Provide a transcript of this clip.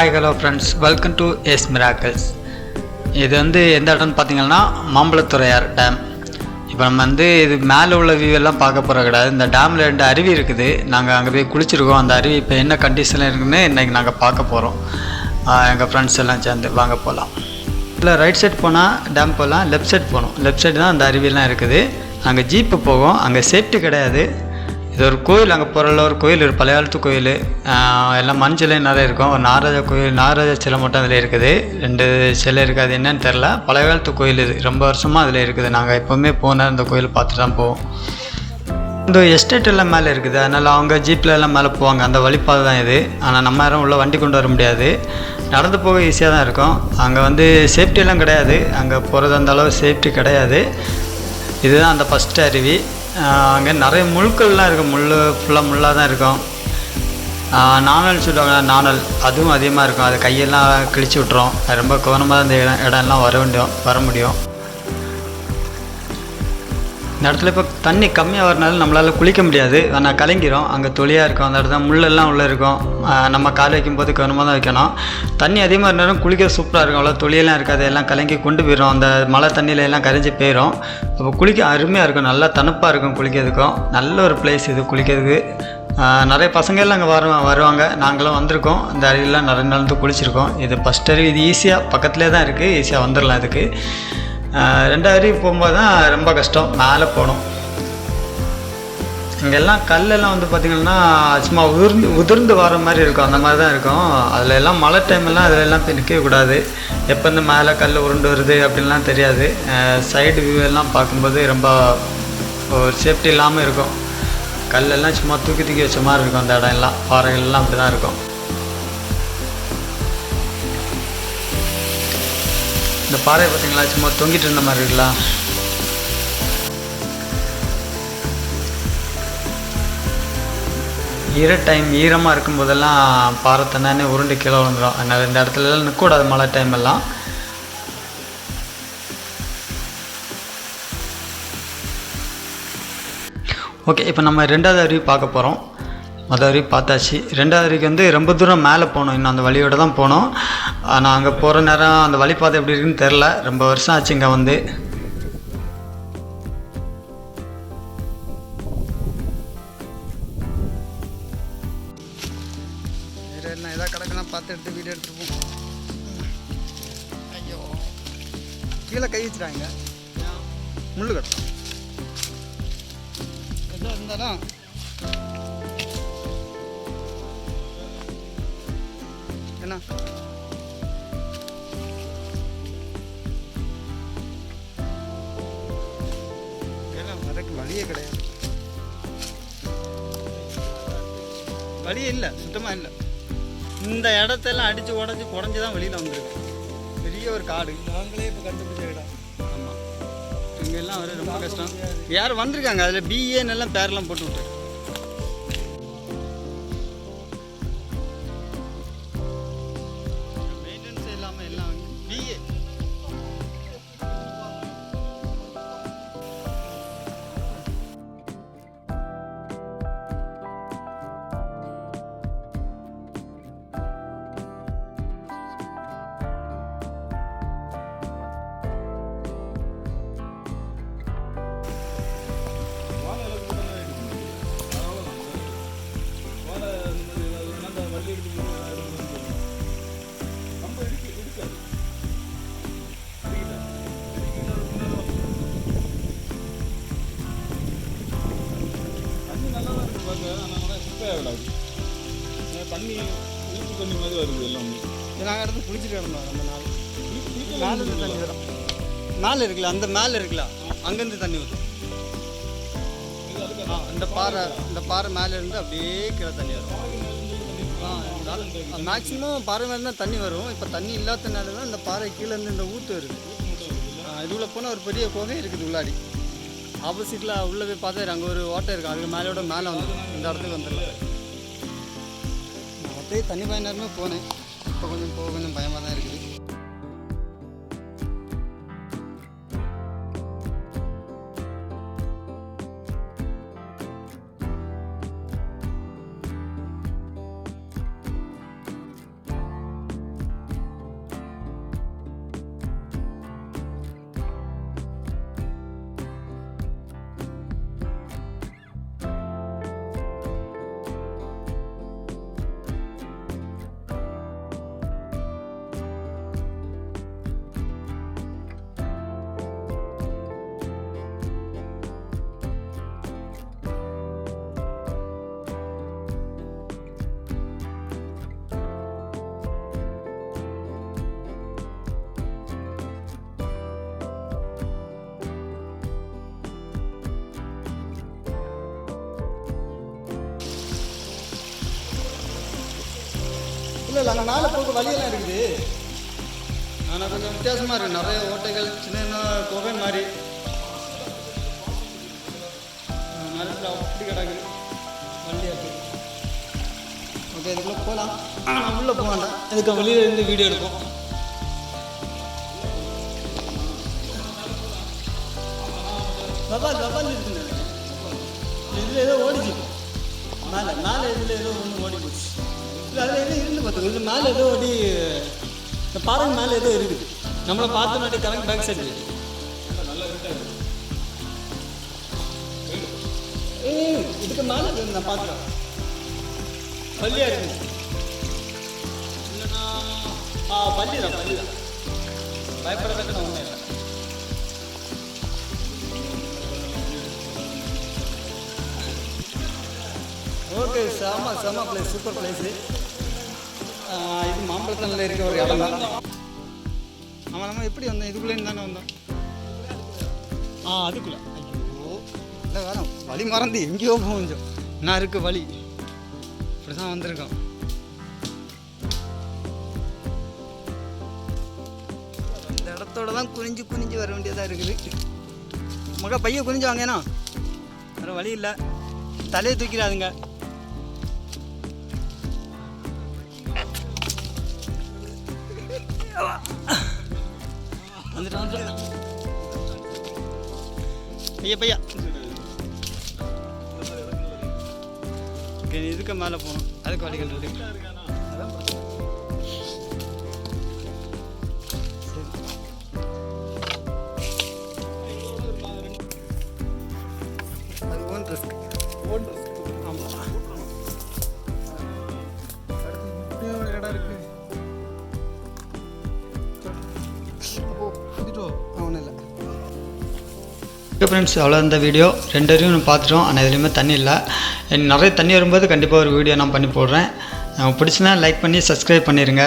Hi hello friends welcome to S miracles இது வந்து எந்த இடம்னு பார்த்தீங்கன்னா மாம்பழத்துறையார் டேம் இப்போ நம்ம வந்து இது மேலே உள்ள வியூ எல்லாம் பார்க்க போகிற கிடையாது. இந்த டேமில் ரெண்டு அருவி இருக்குது. நாங்கள் அங்கே போய் குளிச்சிருக்கோம். அந்த அருவி இப்போ என்ன கண்டிஷனில் இருக்குன்னு இன்றைக்கி நாங்கள் பார்க்க போகிறோம் எங்கள் ஃப்ரெண்ட்ஸ் எல்லாம் சேர்ந்து வாங்க போகலாம் இல்லை ரைட் சைட் போனால் டேம் போகலாம் லெஃப்ட் சைட் போகணும். லெஃப்ட் சைடு தான் அந்த அருவியெல்லாம் இருக்குது. அங்கே ஜீப்பு போகும். அங்கே சேஃப்டி கிடையாது. இது ஒரு கோயில் அங்கே போகிறல ஒரு கோயில் இருக்குது பழைய காலத்து கோயில். எல்லாம் மண் நிறைய இருக்கும். ஒரு நாராஜா கோயில் நாராஜா சிலை மட்டும் அதில் இருக்குது. ரெண்டு சிலை இருக்குது அது என்னன்னு தெரில பழைய காலத்து கோயில் இது. ரொம்ப வருஷமாக அதில் இருக்குது. நாங்கள் எப்போவுமே போனால் அந்த கோயில் பார்த்து தான் போவோம். இந்த எஸ்டேட் எல்லாம் மேலே இருக்குது. அதனால் அவங்க ஜீப்பில் எல்லாம் மேலே போவாங்க. அந்த வழிப்பாதை தான் இது. ஆனால் நம்ம யாரும் உள்ளே வண்டி கொண்டு வர முடியாது. நடந்து போக ஈஸியாக தான் இருக்கும். அங்கே வந்து சேஃப்டியெல்லாம் கிடையாது. அங்கே போகிறது அந்த சேஃப்டி கிடையாது. இதுதான் அந்த ஃபஸ்ட் அருவி அங்கே நிறைய முழுக்கள்லாம் இருக்கும் முள் ஃபுல்லாக முள்ளாக தான் இருக்கும் நாணல் சொல்லுவாங்க நாணல். அதுவும் அதிகமாக இருக்கும். அது கையெல்லாம் கிழிச்சு விட்ரும் அது ரொம்ப கவனமாக தான் இந்த இடம் இடம்லாம் வர வேண்டியும் வர முடியும். இந்த இடத்துல இப்போ தண்ணி கம்மியாக வரனால நம்மளால் குளிக்க முடியாது. ஆனால் கலங்கிரும். அங்கே தொளியாக இருக்கும். அந்த இடத்துல முள்ளெல்லாம் உள்ளே இருக்கும். நம்ம கால் வைக்கும்போது கவனமாக தான் வைக்கணும். தண்ணி அதிகமாக இருந்தாலும் குளிக்க சூப்பராக இருக்கும். அவ்வளோ தொளியெல்லாம் இருக்காது. எல்லாம் கலங்கி கொண்டு போயிடும் அந்த மழை தண்ணியில எல்லாம் கரைஞ்சி போயிடும் அப்போ குளிக்க அருமையாக இருக்கும். நல்லா தணுப்பாக இருக்கும் குளிக்கிறதுக்கும். நல்ல ஒரு பிளேஸ் இது குளிக்கிறதுக்கு. நிறைய பசங்கள்லாம் அங்கே வரு வருவாங்க. நாங்களும் வந்திருக்கோம். இந்த அருவியெல்லாம் நிறைய நாள் குளிச்சிருக்கோம். இது ஃபஸ்ட் அருவி. இது ஈஸியாக பக்கத்துலேயே தான் இருக்குது ஈஸியாக வந்துடலாம் இதுக்கு. ரெண்டாவது போகும்போது தான் ரொம்ப கஷ்டம். மேலே போகணும். இங்கெல்லாம் கல்லெல்லாம் வந்து பார்த்திங்கன்னா சும்மா உதிர்ந்து உதிர்ந்து வர மாதிரி இருக்கும். அந்த மாதிரி தான் இருக்கும். அதில் எல்லாம் மழை டைம்லாம் அதில் எல்லாம் போய் நிற்கவே கூடாது. எப்போ இந்த மேலே கல் உருண்டு வருது அப்படின்லாம் தெரியாது. சைடு வியூ எல்லாம் பார்க்கும்போது ரொம்ப ஒரு சேஃப்டி இல்லாமல் இருக்கும். கல்லெல்லாம் சும்மா தூக்கி தூக்கி வச்ச மாதிரி இருக்கும். அந்த இடம் எல்லாம் பாறைகள்லாம் அப்படி தான் இருக்கும். இந்த பாறை பார்த்தீங்களா? சும்மா தொங்கிட்டு இருந்த மாதிரி இருக்கலாம் ஈர டைம் ஈரமாக இருக்கும் போதெல்லாம் பாறை தண்ணே உருண்டு கீழே விழுந்துடும் அதனால் இந்த இடத்துலலாம் நிற்கக்கூடாது மழை டைம் எல்லாம். ஓகே இப்போ நம்ம ரெண்டாவது அருவி பார்க்க போகிறோம் மொதல் அருவி பார்த்தாச்சு. ரெண்டாவது அருவிக்கு வந்து ரொம்ப தூரம் மேலே போகணும். இன்னும் அந்த வழியோட தான் போகணும். நான் அங்கே போகிற நேரம் அந்த வழிபாதை எப்படி இருக்குன்னு தெரில ரொம்ப வருஷம் ஆச்சு இங்கே வந்து. வேறு என்ன எதாவது கிடக்குன்னா பார்த்து எடுத்து வீடியோ எடுத்துருப்போம் ஐயோ. கீழே கை வச்சுட்டாங்க. முள்ளு கட்டணும் எதோ இருந்தாலும். என்ன? வழியே கிடையாது. வழியே இல்லை சுத்தமாக இல்லை. இந்த இடத்தெல்லாம் அடித்து உடஞ்சி குடஞ்சி தான் வெளியில் வந்திருக்கு. பெரிய ஒரு காடு. நாங்களே இப்போ கண்டுபிடிச்ச இடம். ஆமாம் இங்கெல்லாம் வர ரொம்ப கஷ்டம். யாரும் வந்திருக்காங்க? அதில் பிஏன்னு எல்லாம் பேரெல்லாம் போட்டு விட்டு தண்ணி ஊற்று தண்ணி மாதிரி வருது எல்லாமே. நாங்கள் இடத்துல குளிச்சுட்டு கிடந்தோம் ரொம்ப நாள்? இருந்து தண்ணி வரும். மேலே இருக்குல்ல அந்த மேலே இருக்குல்ல அங்கேருந்து தண்ணி வரும் ஆ இந்த பாறை இந்த பாறை மேலே இருந்து அப்படியே கீழே தண்ணி வரும். மேக்ஸிமம் பாறை மேலே தான் தண்ணி வரும். இப்போ தண்ணி இல்லாதனால தான் இந்த பாறை கீழே இருந்து இந்த ஊற்று வருது. இதுக்குள்ளே போனால் ஒரு பெரிய குகை இருக்குது உள்ளாடி. ஆப்போசிட்டில் உள்ளே போய் பார்த்தா அங்கே ஒரு ஓட்டை இருக்குது அதுக்கு மேலோட மேலே வந்து இந்த இடத்துக்கு வந்துடலாம். அப்படியே தண்ணி பயணமே போனேன். இப்போ கொஞ்சம் போக கொஞ்சம் பயமாக தான் இருக்குது. இல்லை இல்லை அங்கே மேலே போக வழியெல்லாம் இருக்குது. ஆனால் கொஞ்சம் வித்தியாசமாக இருக்குது நிறைய ஓட்டைகள் சின்ன சின்ன குகை மாதிரி. மரத்தில் அப்படி கிடக்குது வண்டியாக இருக்குது ஓகே இதுக்குள்ளே போகலாம் ஆனால் உள்ளே போக வேண்டாம். இதுக்கு வெளியில் இருந்து வீடியோ எடுப்போம். வபால் வபால் இருக்குங்க இதில் ஏதோ ஓடிச்சு. மேலே மேலே இதில் ஏதோ ஒன்று ஓடி போச்சு அதில் ஏதோ இருந்து பார்த்துக்கோ இது மேலே ஏதோ ஓடி இந்த பாறை மேலே ஏதோ இருக்குது. நம்மளை பார்த்து நாட்டி கரெக்ட் பேக் சைடு ஏய் இதுக்கு மேலே நான் பார்க்குறேன். பள்ளியா இருக்குது இல்லைன்னா ஆ பள்ளி தான் பள்ளி தான் பயப்படுறதுக்கு நான் ஒன்றும் இல்லை. ஓகே செம செம பிளேஸ் சூப்பர் பிளேஸு இது மாம்பழத்தில் இருக்க ஒரு இடம் தான். ஆமாம் நம்ம எப்படி வந்தோம்? இதுக்குள்ளேன்னு தானே வந்தோம். ஆ அதுக்குள்ளே. ஐயோ இல்லை வேணாம் வழி மறந்து எங்கேயோ போகும் கொஞ்சம் நான் இருக்கு வழி இப்படி தான் வந்திருக்கோம். இந்த இடத்தோட தான் குனிஞ்சு குனிஞ்சு வர வேண்டியதாக இருக்குது. மகா பையன் குனிஞ்சு வாங்கேனா வேறு வழி இல்லை. தலையை தூக்கிறாதுங்க வந்துட்டு பையா. இதுக்கு மேலே போகணும். அதுக்கு வழிகள் இருக்கு. அதான் பிரச்சனை. சரி. அது ஓன் ரிஸ்க் ஓன் ரிஸ்க் ஆமாம் அடுத்து இடம் இருக்கு. ஓகே ஃப்ரெண்ட்ஸ் அவ்வளோ இந்த வீடியோ ரெண்டரையும் வரையும் பார்த்துட்டோம். ஆனால் எதுலேயுமே தண்ணி இல்லை. நிறைய தண்ணி வரும்போது கண்டிப்பாக ஒரு வீடியோ நான் பண்ணி போடுறேன். பிடிச்சுன்னா லைக் பண்ணி சப்ஸ்கிரைப் பண்ணிடுங்க